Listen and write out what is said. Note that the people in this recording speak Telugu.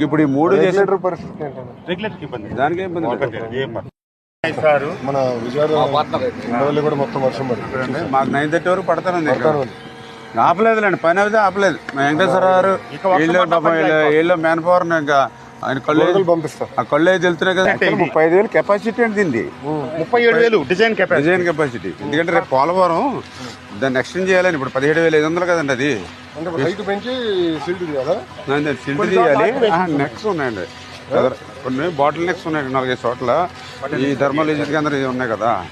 ఇప్పుడు ఈ మూడు చేసి రెగ్యులేటర్ పరిస్థితి ఏంటన్నా రెగ్యులర్ ఇబ్బంది దానికి ఇబ్బంది లేదు. ఇస్తారు మన విజయవాడ ఉండవల్లి కూడా మొత్తం వర్షం పడుతుంది. మాకు నైన్ థర్టీ వరకు పడతానండి. ఆపలేదులేండి పని అయితే ఆపలేదు. మా వెంకటేశ్వర గారు వీళ్ళు పాపం వీళ్ళు- వీళ్ళు మ్యాన్ పవర్ ఇంకా ఆయన కళ్ళు గొడవలు పంపిస్తా. ఆ కళ్ళు వెళ్తున్నాయి కదా. ముప్పై ఐదు వేలు కెపాసిటీ అండి దీన్ని ముప్పై ఏడు వేలు డిజైన్ కెపాసిటీ డిజైన్ కెపాసిటీ ఎందుకంటే రేపు పోలవరం దాన్ని ఎక్స్టెండ్ చేయాలని ఇప్పుడు పదిహేడు వేల ఐదు వందలు కదండి అది. అంటే హైట్ పెంచి సిల్ట్ కదా సిల్ట్ చేయాలి నెక్స్ ఉన్నాయండి. కొన్ని బాటిల్ నెక్స్ ఉన్నాయి నాలుగైదు చోట్ల. ఈ థర్మల్ ఏజెంట్ కేంద్రం ఉన్నాయి కదా.